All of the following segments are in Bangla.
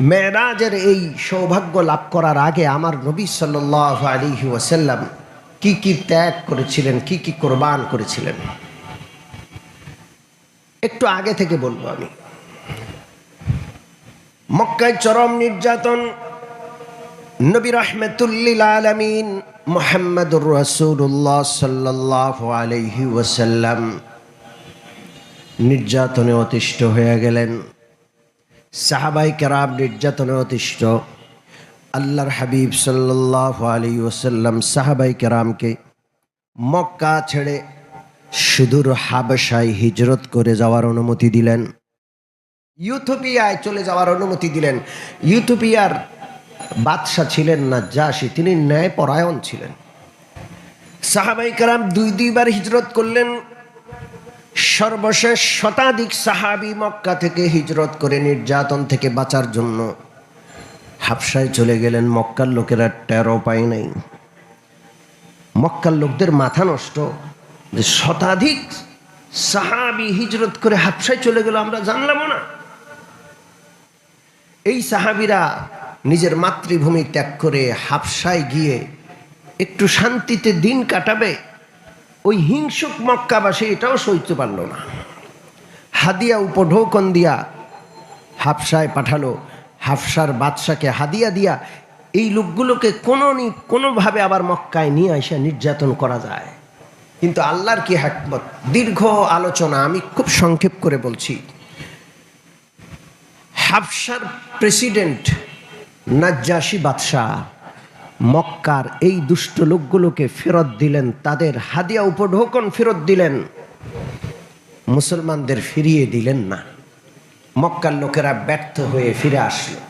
মেয়েরাজের এই সৌভাগ্য লাভ করার আগে আমার নবী সাল্লাহ আলী ওয়াসাল্লাম কি কি ত্যাগ করেছিলেন, কি কি কোরবান করেছিলেন? একটু আগে থেকে বলব আমি। মক্কায় চরম নির্যাতন, নবী রহমতুল্লিল আলমিন মোহাম্মদুর রসুল্লাহ সাল্লাহ আলহি ওয়াসাল্লাম নির্যাতনে অতিষ্ঠ হয়ে গেলেন। সাহাবাই কেরাম নির্যাতনে অতিষ্ঠ। আল্লাহর হাবিব সাল্লাহ আলী ওসাল্লাম সাহাবাই কেরামকে মক্কা ছেড়ে সুদূর হাবসায় হিজরত করে যাওয়ার অনুমতি দিলেন। ইউথোপিয়ায় চলে যাওয়ার অনুমতি দিলেন। ইউথোপিয়ার বাদশাহ ছিলেন না জাসি তিনি ন্যায় পরায়ণ ছিলেন। সাহাবাই কারাম দুই দুইবার হিজরত করলেন। সর্বশেষ শতাধিক সাহাবি মক্কা থেকে হিজরত করে নির্যাতন থেকে বাঁচার জন্য হাফসায় চলে গেলেন। মক্কার লোকেরা টেরো পায় নাই। মক্কার লোকদের মাথা নষ্ট যে শতাধিক সাহাবি হিজরত করে হাফসায় চলে গেল, আমরা জানলামও না। এই সাহাবিরা নিজের মাতৃভূমি ত্যাগ করে হাফসায় গিয়ে একটু শান্তিতে দিন কাটাবে। ওই হিংসুক মক্কাবাসী এটাও সইতে পারল না। হাদিয়া উপঢৌকন দিয়া হাফসায় পাঠালো। হাফসার বাদশাকে হাদিয়া দিয়া এই লোকগুলোকে কোনো নি, কোনোভাবে আবার মক্কায় নিয়ে আসা নির্যাতন করা যায়। কিন্তু আল্লাহর কি হাকমত? দীর্ঘ আলোচনা, আমি খুব সংক্ষেপ করে বলছি। হাফসার প্রেসিডেন্ট নাজ্জাসী বাদশাহ মক্কার এই দুষ্ট লোকগুলোকে ফেরত দিলেন, তাদের হাদিয়া উপঢৌকন ফেরত দিলেন। মুসলমানদের ফিরিয়ে দিলেন না। মক্কার লোকেরা ব্যর্থ হয়ে ফিরে আসলো।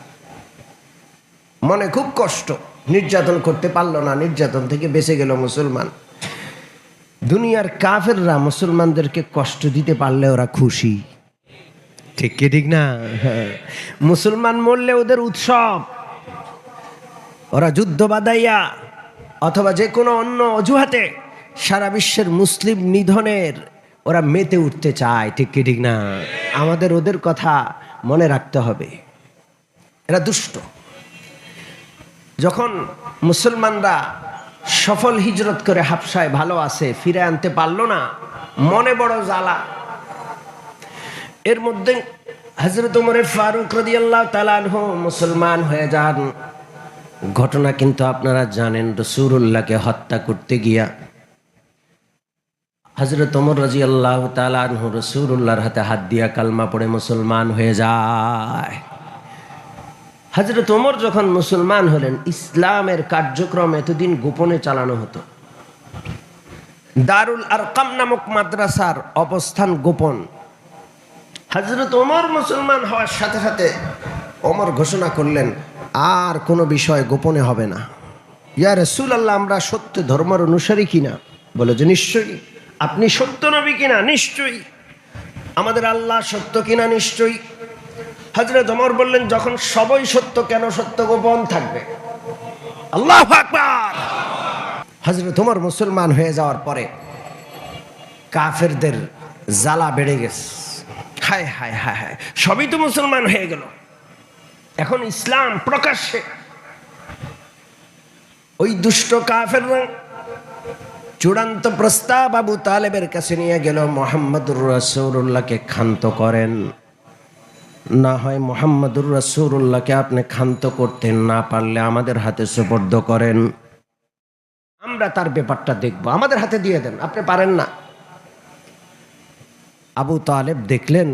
মনে খুব কষ্ট, নির্যাতন করতে পারল না, নির্যাতন থেকে বেঁচে গেল মুসলমান। দুনিয়ার কাফেররা মুসলমানদেরকে কষ্ট দিতে পারলে ওরা খুশি। ঠিক কি ঠিক না? হ্যাঁ। মুসলমান মরলে ওদের উৎসব। ওরা যুদ্ধ বাদাইয়া অথবা যে কোনো অন্য অজুহাতে সারা বিশ্বের মুসলিম নিধনের ওরা মেতে উঠতে চায়, ঠিক কি, ঠিক না? আমাদের ওদের কথা মনে রাখতে হবে। এরা দুষ্ট। যখন মুসলমানরা সফল হিজরত করে হাফসায় ভালো আছে, ফিরে আনতে পারল না, মনে বড় জ্বালা। এর মধ্যে হজরত উমরের ফারুক রদিয়াল্লাহ তালানহ মুসলমান হয়ে যান। ঘটনা কিন্তু আপনারা জানেন রসুরুল্লাহকে হত্যা করতে গিয়া হজরত ওমর রাজি আল্লাহ তালানহ রসুরুল্লাহর হাতে হাত দিয়া কালমা পড়ে মুসলমান হয়ে যায়। হজরত ওমর যখন মুসলমান হলেন, ইসলামের কার্যক্রম এতদিন গোপনে চালানো হতো। দারুল আরকাম নামক মাদ্রাসার অবস্থান গোপন। হজরত ওমর মুসলমান হওয়ার সাথে সাথে ওমর ঘোষণা করলেন আর কোনো বিষয় গোপনে হবে না। ইয়া রসুল আল্লাহ আমরা সত্য ধর্মের অনুসারী কিনা? বলে যে, নিশ্চয়ই। আপনি সত্য নবী কিনা? নিশ্চয়ই। আমাদের আল্লাহ সত্য কিনা? নিশ্চয়ই। হজরত ওমর বললেন, যখন সবই সত্য, কেন সত্য গোপন থাকবে? আল্লাহ আকবার! হজরত ওমর মুসলমান হয়ে যাওয়ার পরে কাফেরদের জ্বালা বেড়ে গেছে। হায় হায় হায় হায়। সবই তো মুসলমান হয়ে গেল। এখন ইসলাম প্রকাশ্যে। ওই দুষ্ট কাফেররা চূড়ান্ত প্রস্তাব আবু তালেবের কাছে নিয়ে গেল, মোহাম্মদুর রসৌরুল্লাহকে ক্ষান্ত করেন। না হয় মোহাম্মদুর রসৌরুল্লাহকে আপনি ক্ষান্ত করতে না পারলে আমাদের হাতে সুপর্দ করেন। আমরা তার ব্যাপারটা দেখব। আমাদের হাতে দিয়ে দেন, আপনি পারেন না। আবু তালেব দেখলেন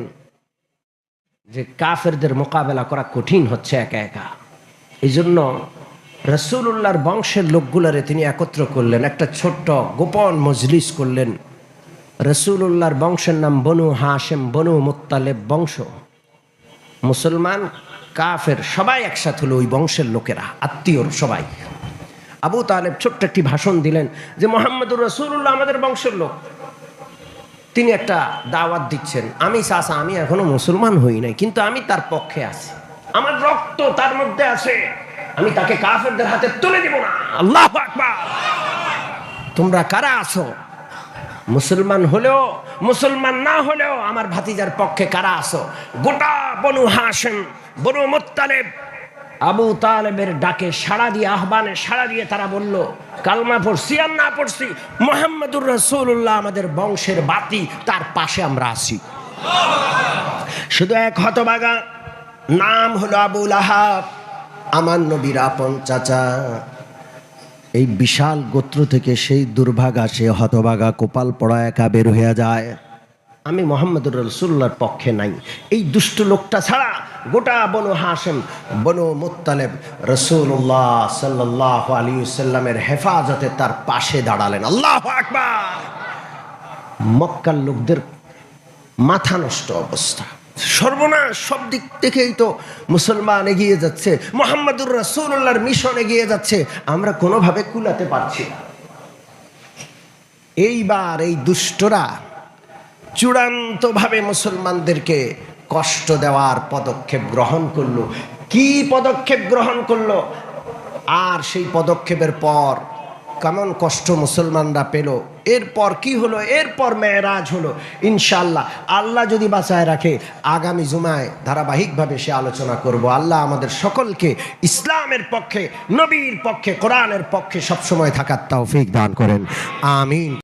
যে কাফেরদের মোকাবেলা করা কঠিন হচ্ছে একা একা। এই জন্য রসুল্লাহর বংশের লোকগুলারে তিনি একত্র করলেন, একটা ছোট্ট গোপন মজলিস করলেন। রসুল্লাহর বংশের নাম বনু হাসেম বনু মুত্তালেব বংশ। মুসলমান, কাফের সবাই একসাথে হলো ওই বংশের লোকেরা, আত্মীয়র সবাই। আবু তালেব ছোট্ট একটি ভাষণ দিলেন যে, মোহাম্মদুর রসুল্লাহ আমাদের বংশের লোক। তিনি একটা দাওয়াত দিচ্ছেন, আমি চাষা আমি এখনও মুসলমান হই নাই, কিন্তু আমি তার পক্ষে আছি। আমার রক্ত তার মধ্যে আছে, আমি তাকে কাফেরদের হাতে তুলে দিব না। আল্লাহ তোমরা কারা আছো? মুসলমান হলেও, মুসলমান না হলেও আমার ভাতিজার পক্ষে কারা আসো গোটা বনু হাসেম বনু মোত্তালেব আবু তালেবের ডাকে সাড়া দিয়ে, আহ্বানে সাড়া দিয়ে তারা বলল, কালমা পড়ছি আর না পড়ছি? মোহাম্মদুর রসুল্লাহ আমাদের বংশের বাতি, তার পাশে আমরা আছি। শুধু এক হতবাগা নাম হলো আবুল আহাব আমার নবীর আপন চাচা। এই বিশাল গোত্র থেকে সেই দুর্ভাগা, সে হতভাগা কোপাল পড়া একা বের হয়ে যায়। আমি মোহাম্মদুর রসুল্লার পক্ষে নাই। এই দুষ্ট লোকটা ছাড়া গোটা বনু হাসেম বনু মুত্তালেব রসুল্লাহ সাল্লাহ আলী সাল্লামের হেফাজতে তার পাশে দাঁড়ালেন। আল্লাহ আকবার! মক্কার লোকদের মাথা নষ্ট অবস্থা। সর্বনাশ! সব দিক থেকেই তো মুসলমান এগিয়ে যাচ্ছে, মোহাম্মদুর রাসূলুল্লাহর মিশন এগিয়ে যাচ্ছে, আমরা কোনোভাবে কুলাতে পারছি না। এইবার এই দুষ্টরা চূড়ান্তভাবে মুসলমানদেরকে কষ্ট দেওয়ার পদক্ষেপ গ্রহণ করল। কি পদক্ষেপ গ্রহণ করল? আর সেই পদক্ষেপের পর কেমন কষ্ট মুসলমানরা পেল। এরপর কি হলো? এরপর মেয়েরাজ হলো। ইনশাল্লাহ আল্লাহ যদি বাঁচায় রাখে, আগামী জুমায় ধারাবাহিকভাবে সে আলোচনা করব। আল্লাহ আমাদের সকলকে ইসলামের পক্ষে, নবীর পক্ষে, কোরআনের পক্ষে সবসময় থাকার তৌফিক দান করেন। আমিন।